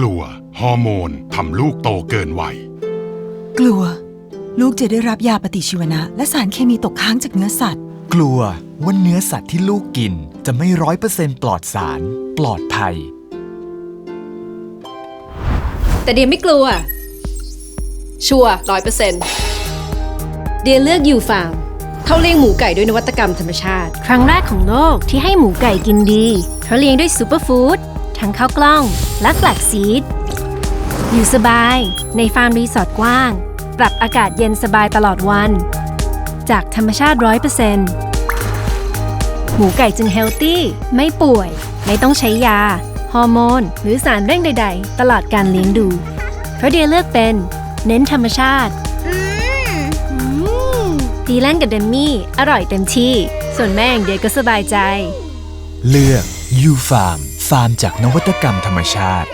กลัว ฮอร์โมนทำลูกโตเกินวัย กลัว ลูกจะได้รับยาปฏิชีวนะ และสารเคมีตกค้างจากเนื้อสัตว์ กลัวว่าเนื้อสัตว์ที่ลูกกินจะไม่ร้อยเปอร์เซ็นต์ปลอดสาร ปลอดภัย แต่เดียไม่กลัว ชัวร้อยเปอร์เซ็นต์เดียเลือกยูฟาร์มเขาเลี้ยงหมูไก่ด้วยนวัตกรรมธรรมชาติ ครั้งแรกของโลกที่ให้หมูไก่กินดี เพราะเลี้ยงด้วยซูเปอร์ฟู้ดทั้งข้าวกล้อง และแฟลกซีด อยู่สบายในฟาร์มรีสอร์ทกว้าง ปรับอากาศเย็นสบายตลอดวัน จากธรรมชาติ100%หมูไก่จึงเฮลตี้ ไม่ป่วย ไม่ต้องใช้ยา ฮอร์โมน หรือสารเร่งใด ๆ ตลอดการเลี้ยงดู เพราะเดียเลือกเป็น เน้นธรรมชาติดีแลนกับเดมมี่ อร่อยเต็มที่ ส่วนแม่อย่างเดียก็สบายใจ เลือกยูฟาร์ม ฟาร์มจากนวัตกรรมธรรมชาติ